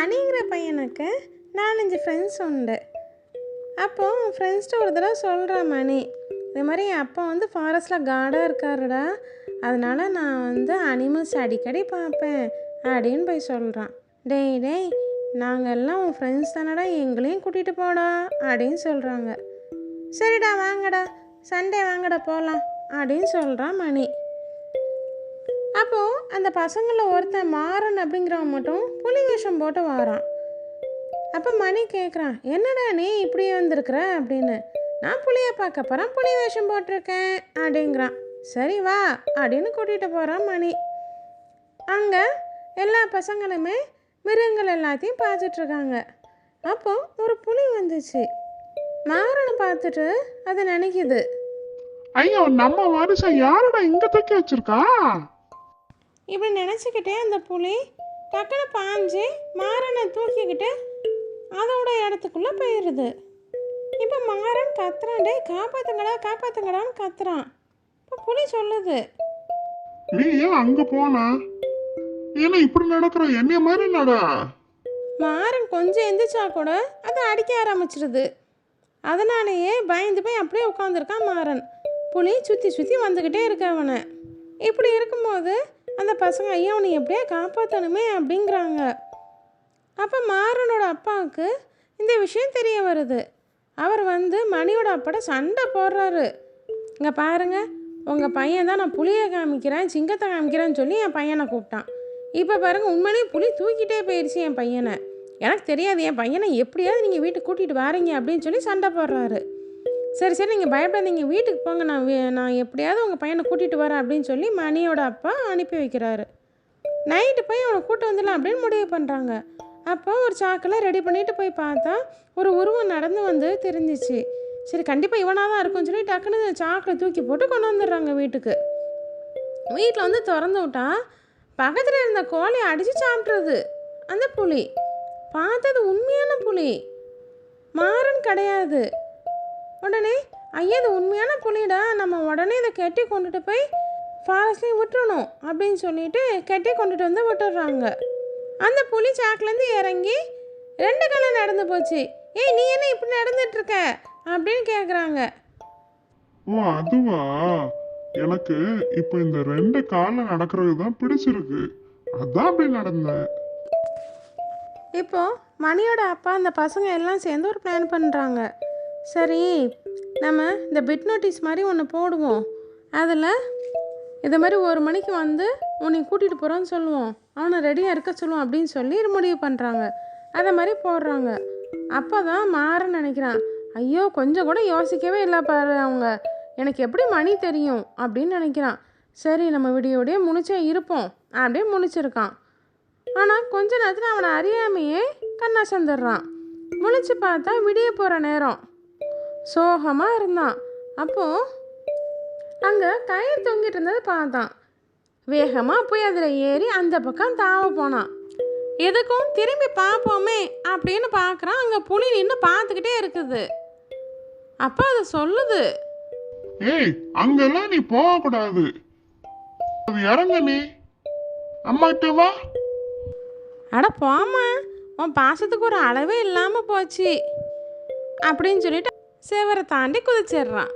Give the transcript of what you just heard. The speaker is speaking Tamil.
மணிங்கிற பையனுக்கு நாலஞ்சு ஃப்ரெண்ட்ஸ் உண்டு. அப்போ ஃப்ரெண்ட்ஸ்கிட்ட ஒரு தடவை சொல்கிறான் மணி இது மாதிரி என் அப்பா வந்து ஃபாரஸ்ட்டில் கார்டாக இருக்காருடா அதனால் நான் வந்து அனிமல்ஸ் அடிக்கடி பார்ப்பேன் அப்படின்னு போய் சொல்கிறான் டேய் டேய் நாங்கள் எல்லாம் உன் ஃப்ரெண்ட்ஸ் தானடா எங்களையும் கூட்டிகிட்டு போடா அப்படின்னு சொல்கிறாங்க சரிடா வாங்கடா சண்டே வாங்கடா போகலாம் அப்படின்னு சொல்கிறான் மணி. அந்த பசங்களில் ஒருத்தன் மாறன் அப்படிங்கிறவன் மட்டும் புலி வேஷம் போட்டு வாரான். அப்போ மணி கேட்குறான் என்னடா நீ இப்படி வந்திருக்கிற? அப்படின்னு. நான் புளியை பார்க்க போகிறேன் புலி வேஷம் போட்டிருக்கேன் அப்படிங்கிறான். சரி வா அப்படின்னு கூட்டிகிட்டு போகிறான் மணி. அங்கே எல்லா பசங்களுமே மிருகங்கள் எல்லாத்தையும் பார்த்துட்ருக்காங்க. அப்போ ஒரு புலி வந்துச்சு. மாறனை பார்த்துட்டு அது நினைக்குது. ஐயோ நம்ம வருஷம் யாரடா இங்க தூக்கி வச்சிருக்கா? இப்படி நினச்சிக்கிட்டே அந்த புலி டக்குன்னு பாஞ்சு மாறனை தூக்கிக்கிட்டு அதோட இடத்துக்குள்ளே போயிடுது இப்போ மாறன் கத்துறான் டேய் காப்பாத்துங்கடா காப்பாத்துங்கடான்னு கத்துறான். இப்போ புலி சொல்லுது. நீ ஏன் அங்க போன? ஏன்னா இப்படி நடக்கிற என்னைய மாதிரி நட. மாறன் கொஞ்சம் எந்திரிச்சா கூட அதை அடிக்க ஆரம்பிச்சிருது. அதனாலேயே பயந்து போய் அப்படியே உட்காந்துருக்கான் மாறன். புலி சுற்றி சுற்றி வந்துக்கிட்டே இருக்க அவனை. இப்படி இருக்கும்போது அந்த பசங்க ஐயா உன்னை எப்படியா காப்பாற்றணுமே அப்படிங்கிறாங்க. அப்போ மாறனோட அப்பாவுக்கு இந்த விஷயம் தெரிய வருது. அவர் வந்து மணியோட அப்பாட சண்டை போடுறாரு. இங்கே பாருங்க உங்கள் பையன் தான் நான் புளியை காமிக்கிறேன் சிங்கத்தை காமிக்கிறேன்னு சொல்லி என் பையனை கூப்பிட்டான். இப்போ பாருங்கள் உண்மையிலேயே புலி தூக்கிட்டே போயிடுச்சு என் பையனை. எனக்கு தெரியாது என் பையனை எப்படியாவது நீங்கள் வீட்டுக்கு கூட்டிகிட்டு வாரீங்க அப்படின்னு சொல்லி சண்டை போடுறாரு. சரி சரி நீங்கள் பயப்படாதீங்க. வீட்டுக்கு போங்க. நான் வே- நான் எப்படியாவது உங்கள் பையனை கூட்டிகிட்டு வரேன் அப்படின்னு சொல்லி மணியோட அப்பா அனுப்பி வைக்கிறாரு. நைட்டு போய் அவனை கூட்டு வந்துடலாம் அப்படின்னு முடிவு பண்ணுறாங்க அப்போ ஒரு சாக்கெல்லாம் ரெடி பண்ணிட்டு போய் பார்த்தா ஒரு உருவம் நடந்து வந்து தெரிஞ்சிச்சு. சரி கண்டிப்பாக இவனாக தான் இருக்கும்னு சொல்லி டக்குன்னு சாக்கில் தூக்கி போட்டு கொண்டு வந்துடுறாங்க வீட்டுக்கு. வீட்டில் வந்து திறந்து விட்டா பக்கத்தில் இருந்த கோழியை அடித்து சாப்பிட்றது. அந்த புலி. பார்த்தது உண்மையான புலி. மாறன் கிடையாது. உடனே ஐயா இது உண்மையான புலிடா நம்ம உடனே இதை கெட்டி கொண்டுட்டு போய் ஃபாரஸ்ட்லேயும் விட்டுறணும் அப்படின்னு சொல்லிட்டு கெட்டி கொண்டுட்டு வந்து விட்டுடுறாங்க அந்த புலி சாக்குலேருந்து இறங்கி ரெண்டு காலம் நடந்து போச்சு. ஏய் நீ என்ன இப்படி நடந்துட்டு இருக்க? அப்படின்னு கேட்குறாங்க ஓ அதுவா? எனக்கு இப்ப இந்த ரெண்டு காலம் நடக்கிறது தான் பிடிச்சிருக்கு. அதான் அப்படி நடந்தேன். இப்போ மணியோட அப்பா அந்த பசங்க எல்லாம் சேர்ந்து ஒரு பிளான் பண்ணுறாங்க சரி நம்ம இந்த பிட் நோட்டீஸ் மாதிரி ஒன்று போடுவோம். அதில் இது மாதிரி ஒரு மணிக்கு வந்து உன்னை கூட்டிகிட்டு போகிறோன்னு சொல்லுவோம். அவனை ரெடியாக இருக்க சொல்லுவோம் அப்படின்னு சொல்லி முடிவு பண்ணுறாங்க அதை மாதிரி போடுறாங்க. அப்போ தான் மாறன்னு நினைக்கிறான் ஐயோ கொஞ்சம் கூட யோசிக்கவே இல்லை பாரு அவங்க. எனக்கு எப்படி மணி தெரியும்? அப்படின்னு நினைக்கிறான். சரி நம்ம விடியோடய முடிச்சே இருப்போம் அப்படியே முழிச்சிருக்கான் ஆனால் கொஞ்ச நேரத்தில் அவனை அறியாமையே கண்ணா சந்துடுறான் முழிச்சு பார்த்தா விடிய போகிற நேரம். சோகமாக இருந்தான். அப்போது அங்கே கயிறு தொங்கிட்டு இருந்தது பார்த்தான். வேகமாக போய் அதில் ஏறி அந்த பக்கம் தாவ போனான். எதுக்கும் திரும்பி பார்ப்போமே அப்படின்னு பார்க்குறான். அங்கே புலி நின்று பார்த்துக்கிட்டே இருக்குது. அப்போ அது சொல்லுது. ஏய் அங்கெல்லாம் நீ போக கூடாது அது இறங்க நீ. அம்மாட்ட வா. அட போம்மா உன் பாசத்துக்கு ஒரு அளவே இல்லாமல் போச்சு. அப்படின்னு சொல்லிட்டு சேவரை தாண்டி குதிச்சிடுறான்